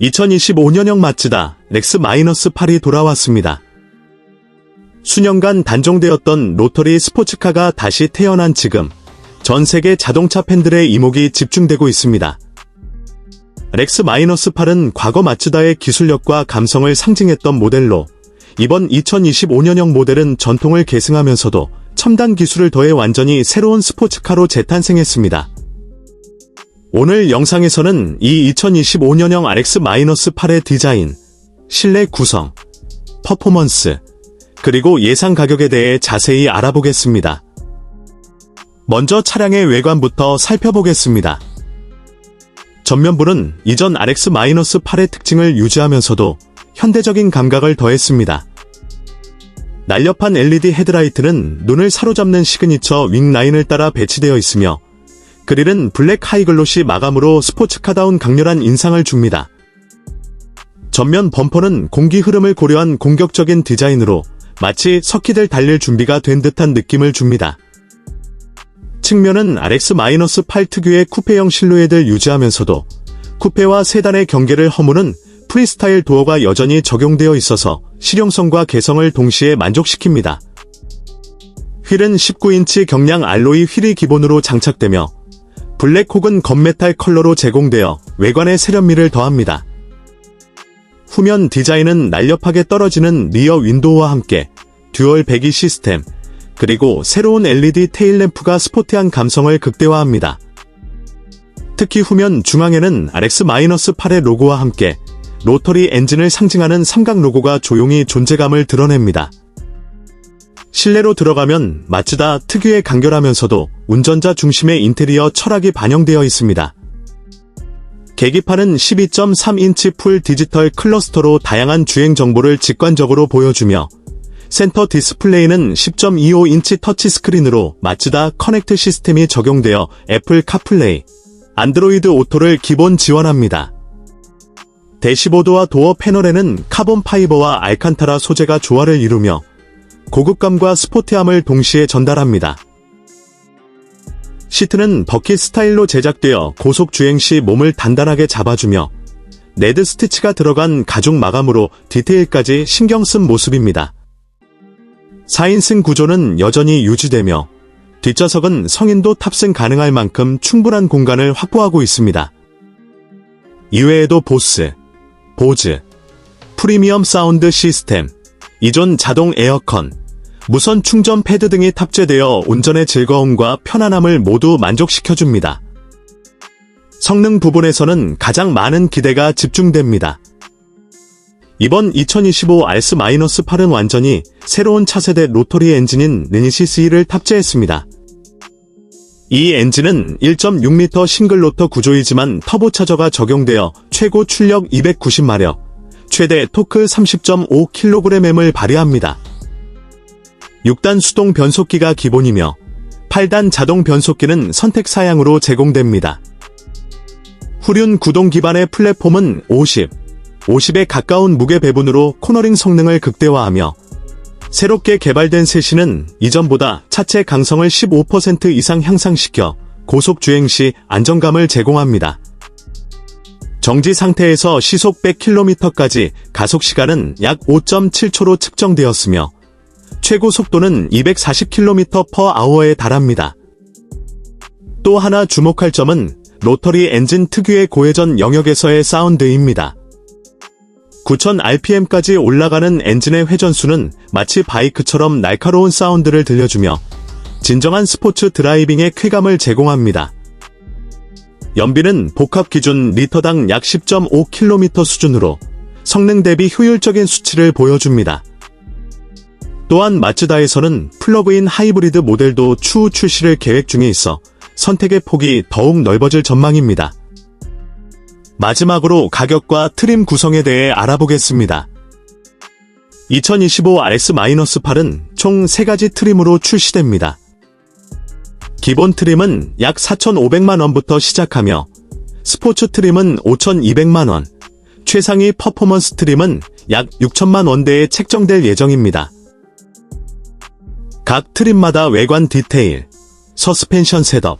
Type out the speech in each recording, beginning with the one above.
2025년형 마츠다 렉스-8이 돌아왔습니다. 수년간 단종되었던 로터리 스포츠카가 다시 태어난 지금 전 세계 자동차 팬들의 이목이 집중되고 있습니다. 렉스-8은 과거 마츠다의 기술력과 감성을 상징했던 모델로 이번 2025년형 모델은 전통을 계승하면서도 첨단 기술을 더해 완전히 새로운 스포츠카로 재탄생했습니다. 오늘 영상에서는 이 2025년형 RX-8의 디자인, 실내 구성, 퍼포먼스, 그리고 예상 가격에 대해 자세히 알아보겠습니다. 먼저 차량의 외관부터 살펴보겠습니다. 전면부는 이전 RX-8의 특징을 유지하면서도 현대적인 감각을 더했습니다. 날렵한 LED 헤드라이트는 눈을 사로잡는 시그니처 윙 라인을 따라 배치되어 있으며 그릴은 블랙 하이글로시 마감으로 스포츠카다운 강렬한 인상을 줍니다. 전면 범퍼는 공기 흐름을 고려한 공격적인 디자인으로 마치 석기들 달릴 준비가 된 듯한 느낌을 줍니다. 측면은 RX-8 특유의 쿠페형 실루엣을 유지하면서도 쿠페와 세단의 경계를 허무는 프리스타일 도어가 여전히 적용되어 있어서 실용성과 개성을 동시에 만족시킵니다. 휠은 19인치 경량 알로이 휠이 기본으로 장착되며 블랙 혹은 건메탈 컬러로 제공되어 외관에 세련미를 더합니다. 후면 디자인은 날렵하게 떨어지는 리어 윈도우와 함께 듀얼 배기 시스템, 그리고 새로운 LED 테일램프가 스포티한 감성을 극대화합니다. 특히 후면 중앙에는 RX-8의 로고와 함께 로터리 엔진을 상징하는 삼각 로고가 조용히 존재감을 드러냅니다. 실내로 들어가면 마츠다 특유의 간결하면서도 운전자 중심의 인테리어 철학이 반영되어 있습니다. 계기판은 12.3인치 풀 디지털 클러스터로 다양한 주행 정보를 직관적으로 보여주며 센터 디스플레이는 10.25인치 터치스크린으로 마츠다 커넥트 시스템이 적용되어 애플 카플레이, 안드로이드 오토를 기본 지원합니다. 대시보드와 도어 패널에는 카본 파이버와 알칸타라 소재가 조화를 이루며 고급감과 스포티함을 동시에 전달합니다. 시트는 버킷 스타일로 제작되어 고속 주행 시 몸을 단단하게 잡아주며 레드 스티치가 들어간 가죽 마감으로 디테일까지 신경 쓴 모습입니다. 4인승 구조는 여전히 유지되며 뒷좌석은 성인도 탑승 가능할 만큼 충분한 공간을 확보하고 있습니다. 이외에도 보스, 보즈, 프리미엄 사운드 시스템, 이존 자동 에어컨, 무선 충전 패드 등이 탑재되어 운전의 즐거움과 편안함을 모두 만족시켜줍니다. 성능 부분에서는 가장 많은 기대가 집중됩니다. 이번 2025 RS-8은 완전히 새로운 차세대 로터리 엔진인 네니시스2를 탑재했습니다. 이 엔진은 1.6L 싱글 로터 구조이지만 터보차저가 적용되어 최고 출력 290마력, 최대 토크 30.5kg을 발휘합니다. 6단 수동 변속기가 기본이며 8단 자동 변속기는 선택 사양으로 제공됩니다. 후륜 구동 기반의 플랫폼은 50, 50에 가까운 무게 배분으로 코너링 성능을 극대화하며 새롭게 개발된 세신은 이전보다 차체 강성을 15% 이상 향상시켜 고속 주행 시 안정감을 제공합니다. 정지 상태에서 시속 100km까지 가속 시간은 약 5.7초로 측정되었으며 최고 속도는 240km/h에 달합니다. 또 하나 주목할 점은 로터리 엔진 특유의 고회전 영역에서의 사운드입니다. 9000rpm까지 올라가는 엔진의 회전수는 마치 바이크처럼 날카로운 사운드를 들려주며 진정한 스포츠 드라이빙의 쾌감을 제공합니다. 연비는 복합 기준 리터당 약 10.5km 수준으로 성능 대비 효율적인 수치를 보여줍니다. 또한 마츠다에서는 플러그인 하이브리드 모델도 추후 출시를 계획 중에 있어 선택의 폭이 더욱 넓어질 전망입니다. 마지막으로 가격과 트림 구성에 대해 알아보겠습니다. 2025 RS-8은 총 3가지 트림으로 출시됩니다. 기본 트림은 약 4,500만원부터 시작하며 스포츠 트림은 5,200만원, 최상위 퍼포먼스 트림은 약 6천만 원대에 책정될 예정입니다. 각 트림마다 외관 디테일, 서스펜션 셋업,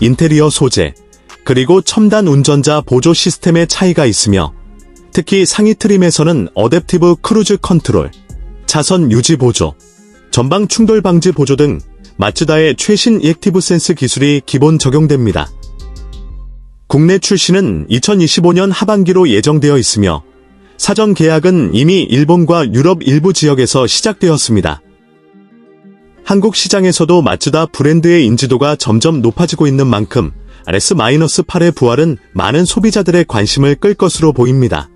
인테리어 소재, 그리고 첨단 운전자 보조 시스템의 차이가 있으며 특히 상위 트림에서는 어댑티브 크루즈 컨트롤, 차선 유지 보조, 전방 충돌 방지 보조 등 마츠다의 최신 이액티브 센스 기술이 기본 적용됩니다. 국내 출시는 2025년 하반기로 예정되어 있으며 사전 계약은 이미 일본과 유럽 일부 지역에서 시작되었습니다. 한국 시장에서도 마츠다 브랜드의 인지도가 점점 높아지고 있는 만큼 RS-8의 부활은 많은 소비자들의 관심을 끌 것으로 보입니다.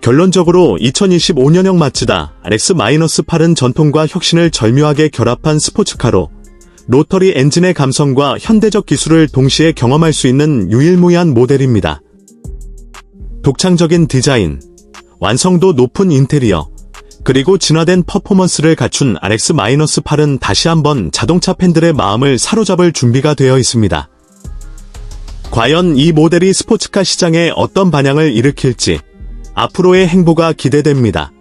결론적으로 2025년형 마츠다 RS-8은 전통과 혁신을 절묘하게 결합한 스포츠카로 로터리 엔진의 감성과 현대적 기술을 동시에 경험할 수 있는 유일무이한 모델입니다. 독창적인 디자인, 완성도 높은 인테리어, 그리고 진화된 퍼포먼스를 갖춘 RX-8은 다시 한번 자동차 팬들의 마음을 사로잡을 준비가 되어 있습니다. 과연 이 모델이 스포츠카 시장에 어떤 반향을 일으킬지 앞으로의 행보가 기대됩니다.